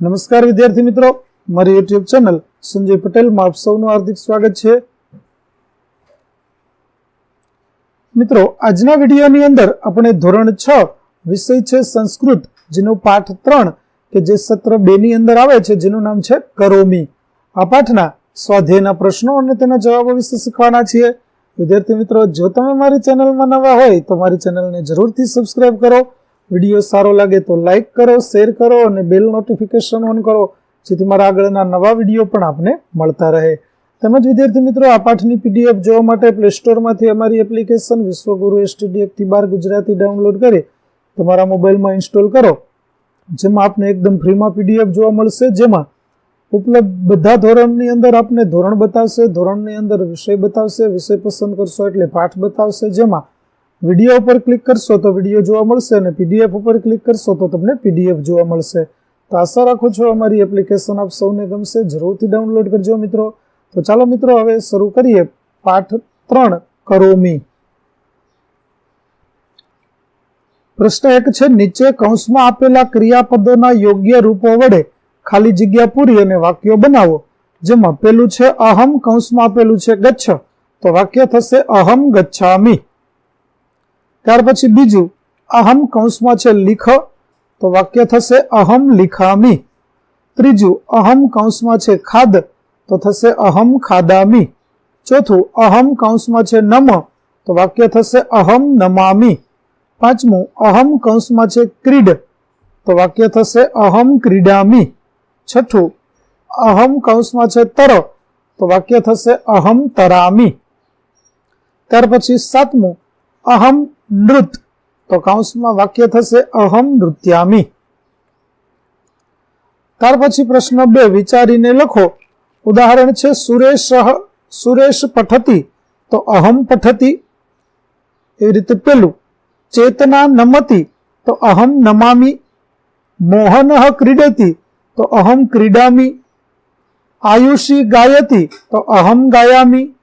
નમસ્કાર વિદ્યાર્થી મિત્રો, મારી યુટ્યુબ ચેનલ સંજય પટેલમાં આપ સૌનું હાર્દિક સ્વાગત છે. મિત્રો, આજના વિડીયોની અંદર આપણે ધોરણ છ વિષય છે સંસ્કૃત, જેનો પાઠ ત્રણ કે જે સત્ર બે ની અંદર આવે છે, જેનું નામ છે કરોમી. આ પાઠના સ્વાધ્યાયના પ્રશ્નો અને તેના જવાબો વિશે શીખવાના છીએ. વિદ્યાર્થી મિત્રો, જો તમે મારી ચેનલમાં નવા હોય તો મારી ચેનલને જરૂરથી સબસ્ક્રાઇબ કરો. વીડિયો સારો લાગે તો લાઈક કરો શેર કરો અને બેલ નોટિફિકેશન ઓન કરો, જેથી મારા આગળના નવા વીડિયો પણ આપને મળતા રહે. તેમજ વિદ્યાર્થી મિત્રો, આ પાઠની પીડીએફ જોવા માટે પ્લે સ્ટોરમાંથી અમારી એપ્લિકેશન વિશ્વગુરુ એસટીડી એકથી બાર ગુજરાતી ડાઉનલોડ કરી તમારા મોબાઈલમાં ઇન્સ્ટોલ કરો. જેમાં આપને એકદમ ફ્રીમાં પીડીએફ જોવા મળશે, જેમાં ઉપલબ્ધ બધા ધોરણની અંદર આપને ધોરણ બતાવશે, ધોરણની અંદર વિષય બતાવશે, વિષય પસંદ કરશો એટલે પાઠ બતાવશે, જેમાં વીડિયો ઉપર ક્લિક કરશો તો વીડિયો જોવા મળશે અને પીડીએફ ઉપર ક્લિક કરશો તો તમને પીડીએફ જોવા મળશે. તો આશા રાખું છું અમારી એપ્લિકેશન આપ સૌને ગમશે. જરૂરથી ડાઉનલોડ કરજો મિત્રો. તો ચાલો મિત્રો, હવે શરૂ કરીએ પાઠ ત્રણ, કરોમી. પ્રશ્ન એક છે, નીચે કૌંસમાં આપેલા ક્રિયાપદોના યોગ્ય રૂપો વડે ખાલી જગ્યા પૂરી અને વાક્યો બનાવો. જેમાં પેલું છે, અહમ, કૌંસમાં આપેલું છે, ગચ્છ. તો વાક્ય થશે, અહમ ગચ્છામી. ત્યાર પછી બીજું, અહમ કૌંસમાં છે લીખ, તો વાક્ય થશે અહમ લીખામી. ત્રીજું, અહમ કૌંસમાં છે ખાદ, તો થશે અહમ ખાદામી. ચોથું, અહમ કૌંસમાં છે નમ, તો વાક્ય થશે અહમ નમામી. પાંચમું, અહમ કૌંસમાં છે ક્રીડ, તો વાક્ય થશે અહમ ક્રીડામી. છઠ્ઠું, અહમ કૌંસમાં છે તર, તો વાક્ય થશે અહમ તરામી. ત્યાર પછી સાતમું, અહમ નૃત તો કૌંસમાં વાક્ય થશે, અહમ નૃત્યામી. ત્યાર પછી પ્રશ્ન બે, વિચારીને લખો. ઉદાહરણ છે, સુરેશ સુરેશ પઠતી. તો અહમ પઠતી. એવી રીતે પેલું. ચેતના નમતી. તો અહમ નમામી. મોહન ક્રીડતી. તો અહમ ક્રીડામી. આયુષી ગાયતી. તો અહમ ગાયામી.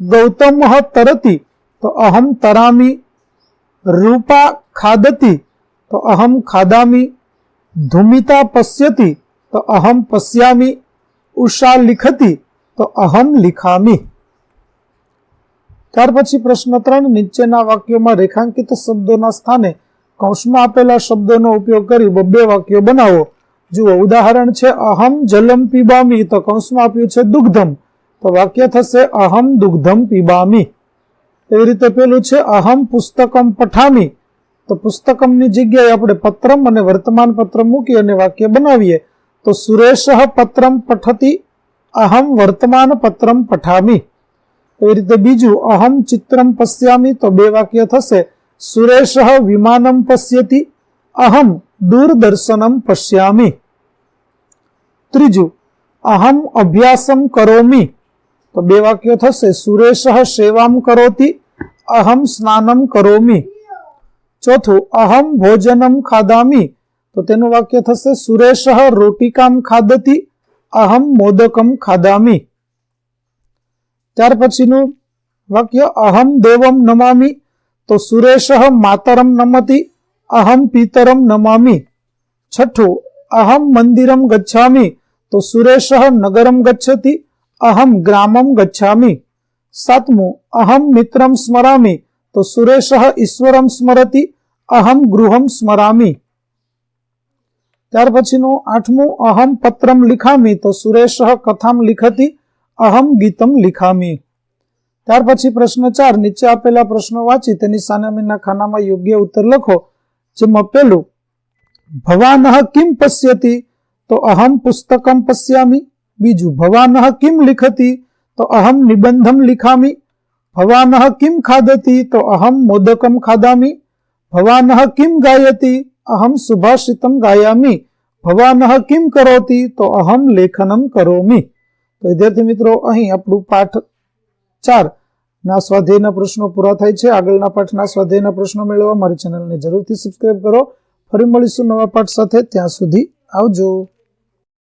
ગૌતમ તરતી. તો અહમ તરામી. રૂપા ખાદતી, તો અહમ ખાદામી. ધુમિતા પશ્યતી, તો અહમ પશ્યામી. ઉષા લિખતી, તો અહમ લિખામી. ત્યાર પછી પ્રશ્ન ત્રણ, નીચેના વાક્યોમાં રેખાંકિત શબ્દોના સ્થાને કૌંસમાં આપેલા શબ્દોનો ઉપયોગ કરી બબ્બે વાક્યો બનાવો. જુઓ, ઉદાહરણ છે, અહમ જલમ પીબામી, તો કૌંસમાં આપ્યું છે દુગ્ધમ. તો વાક્ય થશે, અહમ દુગ્ધમ પીબામી. એવી રીતે પેલું છે, અહમ પુસ્તકમ પઠામી. તો પુસ્તકમની જગ્યાએ આપણે પત્રમ અને વર્તમાન પત્ર મૂકી અને વાક્ય બનાવીએ. તો સુરેશ પત્રમ પઠતી, અહમ વર્તમાન પત્રમ પઠામી. એવી રીતે બીજું, અહમ ચિત્રમ પશ્યામી. તો બે વાક્ય થશે, સુરેશ વિમાનમ પશ્યતી, અહમ દૂરદર્શનમ પશ્યામી. ત્રીજું, અહમ અભ્યાસમ કરોમી. તો બે વાક્યો થશે. સુરેશ સેવામ કરોતી, અહમ સ્નાનમ કરોમી. ચોથું, અહમ ભોજનમ ખાદામી તો તેનું વાક્ય થશે, સુરેશ રોટિકામ ખાદતી અહમ મોદકમ ખાદામી ત્યાર પછીનું વાક્ય, અહમ દેવમ નમામી. તો સુરેશ માતરમ નમતી, અહમ પિતરમ નમામી. છઠ્ઠું, અહમ મંદિરમ ગચ્છામી. તો સુરેશ નગરમ ગચ્છતી અહમ ગ્રામમ ગચ્છામી સાતમું અહમ મિત્રમ સ્મરામી તો સુરેશ ઈશ્વરમ સ્મરતિ અહમ ગૃહમ સ્મરામી ત્યાર પછીનું આઠમું અહમ પત્રમ લિખામી તો સુરેશ કથામ લિખતી અહમ ગીતમ લિખામી ત્યાર પછી પ્રશ્ન ચાર નીચે આપેલા પ્રશ્નો વાંચી તેની સામેના ખાનામાં યોગ્ય ઉત્તર લખો જેમાં પેલું ભવાન કિમ પશ્યતી તો અહમ પુસ્તકમ પશ્યામી બીજું ભવાનહ કિમ લિખતી? તો અહમ નિબંધમ લિખામી. ભવાનહ કિમ ખાદતી તો અહમ મોદકમ ખાદામી ભવાનહ કિમ ગાયતી? અહમ સુભાષિતમ ગાયામી. ભવાનહ કિમ કરોતી? તો અહમ લેખનમ કરોમી. તો વિદ્યાર્થી મિત્રો, અહીં આપણું પાઠ ચાર. ના સ્વાધ્યાયના પ્રશ્નો પૂરા થાય છે. આગળના પાઠના સ્વાધ્યાયના પ્રશ્નો મેળવવા મારી ચેનલને જરૂરથી સબસ્ક્રાઇબ કરો. ફરી મળીશું નવા પાઠ સાથે. ત્યાં સુધી આવજો.